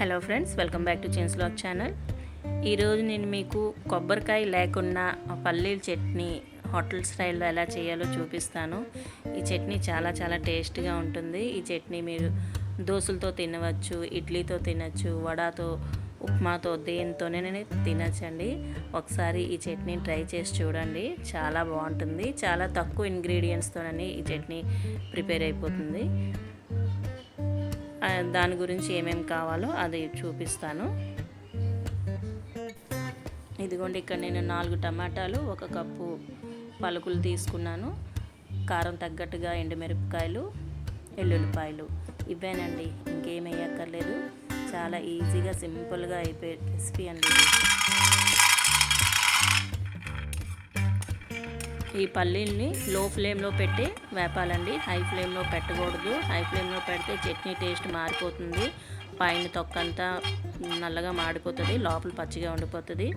Hello friends welcome back to chains lock channel. ఈరోజు నేను మీకు కొబ్బరికాయ లేకుండా పల్లీల చట్నీ హోటల్ స్టైల్లో ఎలా చేయాలో చూపిస్తాను. ఈ చట్నీ చాలా చాలా టేస్ట్గా ఉంటుంది. ఈ చట్నీ మీరు దోశలతో తినవచ్చు ఇడ్లీతో తినచ్చు వడాతో ఉప్మాతో దేనితోనే తినచ్చండి. ఒకసారి ఈ చట్నీ ట్రై చేసి చూడండి. చాలా బాగుంటుంది. చాలా తక్కువ ఇంగ్రీడియంట్స్తోనని ఈ చట్నీ ప్రిపేర్ అయిపోతుంది. దాని గురించి ఏమేమి కావాలో అది చూపిస్తాను. ఇదిగోండి ఇక్కడ నేను నాలుగు టమాటాలు ఒక కప్పు పలుకులు తీసుకున్నాను. కారం తగ్గట్టుగా ఎండుమిరపకాయలు ఎల్లుల్లిపాయలు. ఇవేనండి ఇంకేం వేయక్కర్లేదు. చాలా ఈజీగా సింపుల్గా అయిపోయే రెసిపీ అండి ఈ పల్లీల్ని లో ఫ్లేమ్లో పెట్టి వేపాలండి. హై ఫ్లేమ్లో పెట్టకూడదు. హై ఫ్లేమ్లో పెడితే చట్నీ టేస్ట్ మారిపోతుంది. పైన తొక్కంతా నల్లగా మాడిపోతుంది. లోపల పచ్చిగా ఉండిపోతుంది.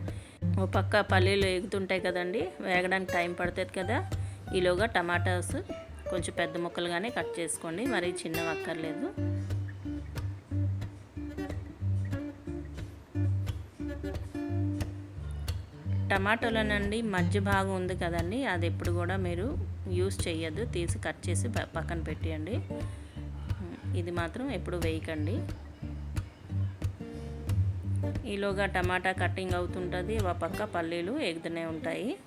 ఓ పక్క పల్లీలు ఎగుతుంటాయి కదండి. వేగడానికి టైం పడుతుంది కదా. ఈలోగా టమాటాస్ కొంచెం పెద్ద ముక్కలుగానే కట్ చేసుకోండి. మరి చిన్నవి అక్కర్లేదు. టమాటోలోనండి మధ్య భాగం ఉంది కదండి. అది ఎప్పుడు కూడా మీరు యూస్ చేయొద్దు తీసి కట్ చేసి పక్కన పెట్టేయండి. ఇది మాత్రం ఎప్పుడు వేయకండి. ఈలోగా టమాటా కటింగ్ అవుతుంటుంది. ఒక పక్క పల్లీలు ఎగుతూనే ఉంటాయి.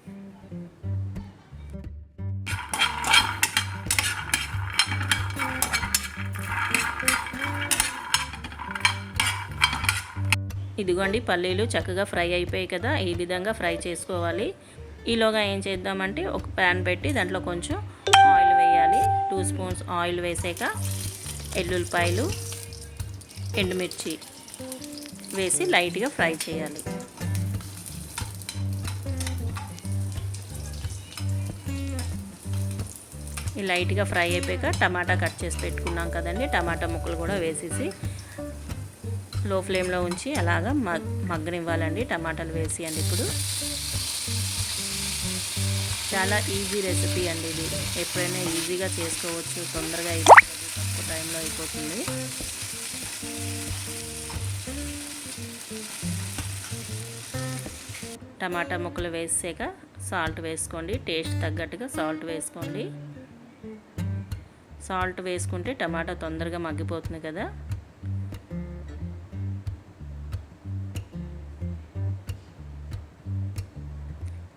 ఇదిగోండి పల్లీలు చక్కగా ఫ్రై అయిపోయాయి కదా ఈ విధంగా ఫ్రై చేసుకోవాలి. ఈలోగా ఏం చేద్దామంటే ఒక ప్యాన్ పెట్టి దాంట్లో కొంచెం ఆయిల్ వేయాలి. టూ స్పూన్స్ ఆయిల్ వేసాక ఎల్లుల్లిపాయలు ఎండుమిర్చి వేసి లైట్గా ఫ్రై చేయాలి. ఈ లైట్గా ఫ్రై అయిపోయాక టమాటా కట్ చేసి పెట్టుకున్నాం కదండి టమాటా ముక్కలు కూడా వేసేసి లో ఫ్లేమ్లో ఉంచి అలాగా మగ్ మగ్గనివ్వాలండి. టమాటాలు వేసి అండి ఇప్పుడు. చాలా ఈజీ రెసిపీ అండి ఇది. ఎప్పుడైనా ఈజీగా చేసుకోవచ్చు. తొందరగా అయిపోతుంది తక్కువ టైంలో అయిపోతుంది. టమాటా ముక్కలు వేసాక సాల్ట్ వేసుకోండి. టేస్ట్ తగ్గట్టుగా సాల్ట్ వేసుకోండి. సాల్ట్ వేసుకుంటే టమాటా తొందరగా మగ్గిపోతుంది కదా.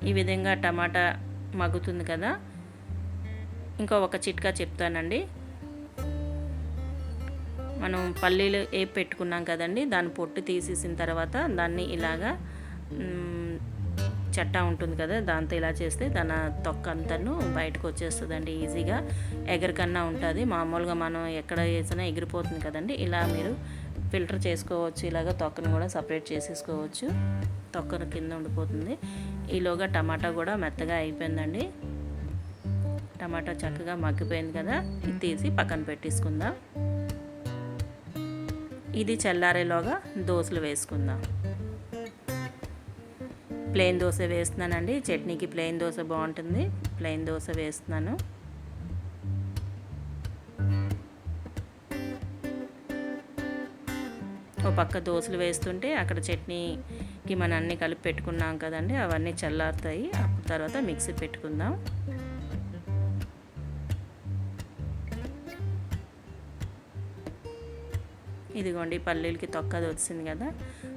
ఈ విధంగా టమాటా మగ్గుతుంది కదా. ఇంకో ఒక చిట్కా చెప్తానండి. మనం పల్లీలు ఏ పెట్టుకున్నాం కదండి దాని పొట్టు తీసేసిన తర్వాత దాన్ని ఇలాగా చట్టా ఉంటుంది కదా దాంతో ఇలా చేస్తే దాని తొక్క అంతను బయటకు వచ్చేస్తుందండి ఈజీగా. ఎగరికన్నా ఉంటుంది. మామూలుగా మనం ఎక్కడ వేసినా ఎగిరిపోతుంది కదండి. ఇలా మీరు ఫిల్టర్ చేసుకోవచ్చు. ఇలాగ తొక్కను కూడా సపరేట్ చేసేసుకోవచ్చు. తొక్కను కింద ఉండిపోతుంది. ఈలోగా టమాటా కూడా మెత్తగా అయిపోయిందండి. టమాటా చక్కగా మగ్గిపోయింది కదా ఇది తీసి పక్కన పెట్టేసుకుందాం. ఇది చల్లారేలోగా దోశలు వేసుకుందాం. ప్లెయిన్ దోశ వేస్తున్నానండి. చట్నీకి ప్లెయిన్ దోశ బాగుంటుంది. ప్లెయిన్ దోశ వేస్తున్నాను. ఓ పక్క దోశలు వేస్తుంటే అక్కడ చట్నీకి మనం అన్నీ కలిపి పెట్టుకున్నాం కదండి. అవన్నీ చల్లారుతాయి. అప్పుడు తర్వాత మిక్సీ పెట్టుకుందాం. ఇదిగోండి పల్లీలకి తొక్కది వచ్చింది కదా.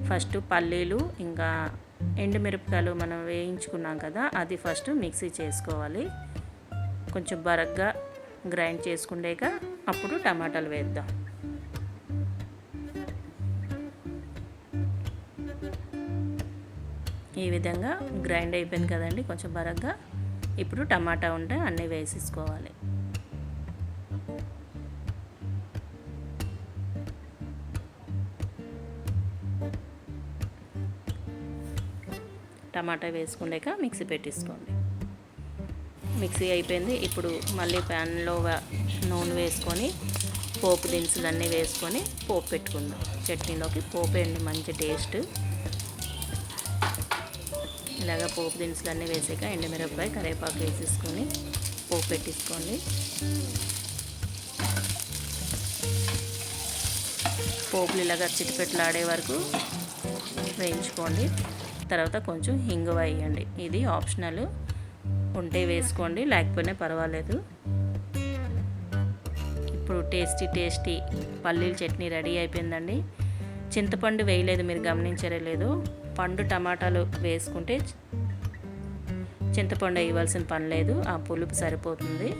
ఫస్ట్ పల్లీలు ఇంకా ఎండుమిరపకాయలు మనం వేయించుకున్నాం కదా అది ఫస్ట్ మిక్సీ చేసుకోవాలి. కొంచెం బరగ్గా గ్రైండ్ చేసుకుండేక అప్పుడు టమాటాలు వేద్దాం. ఈ విధంగా గ్రైండ్ అయిపోయింది కదండి కొంచెం బరగ్గా. ఇప్పుడు టమాటా ఉంటే అన్నీ వేసేసుకోవాలి. టమాటా వేసుకున్నాక మిక్సీ పెట్టేసుకోండి. మిక్సీ అయిపోయింది. ఇప్పుడు మళ్ళీ ప్యాన్లో నూనె వేసుకొని పోపు దినుసులు అన్నీ వేసుకొని పోపు పెట్టుకుందాం. చట్నీలోకి పోపు అండి మంచి టేస్ట్. ఇలాగ పోపు దినుసులు అన్నీ వేసాక ఎండుమిరపకాయ కరివేపాకు వేసేసుకొని పోపు పెట్టేసుకోండి. పోపులు ఇలాగ చిటిపెట్లాడే వరకు వేయించుకోండి. తర్వాత కొంచెం హింగువ వేయండి. ఇది ఆప్షనల్. ఉంటే వేసుకోండి లేకపోయినా పర్వాలేదు. ఇప్పుడు టేస్టీ టేస్టీ పల్లీల చట్నీ రెడీ అయిపోయిందండి. చింతపండు వేయలేదు మీరు గమనించరే లేదు. పండు టమాటాలు వేసుకుంటే చింతపండు వేయవలసిన పని లేదు. ఆ పులుపు సరిపోతుంది.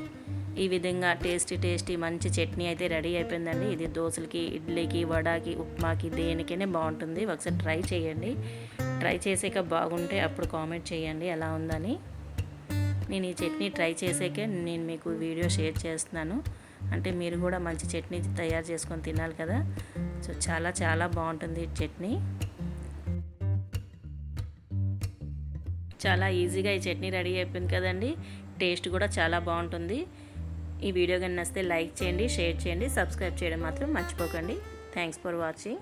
ఈ విధంగా టేస్టీ టేస్టీ మంచి చట్నీ అయితే రెడీ అయిపోయిందండి. ఇది దోశలకి ఇడ్లీకి వడాకి ఉప్మాకి దేనికైనా బాగుంటుంది. ఒకసారి ట్రై చేయండి. ట్రై చేసాక బాగుంటే అప్పుడు కామెంట్ చేయండి ఎలా ఉందని. నేను ఈ చట్నీ ట్రై చేసాకే నేను మీకు వీడియో షేర్ చేస్తున్నాను. అంటే మీరు కూడా మంచి చట్నీ తయారు చేసుకొని తినాలి కదా. సో చాలా చాలా బాగుంటుంది ఈ చట్నీ. చాలా ఈజీగా ఈ చట్నీ రెడీ అయిపోయింది కదండి. టేస్ట్ కూడా చాలా బాగుంటుంది. ఈ వీడియో కానీ నచ్చితే లైక్ చేయండి షేర్ చేయండి సబ్స్క్రైబ్ చేయడం మాత్రం మర్చిపోకండి. Thanks for watching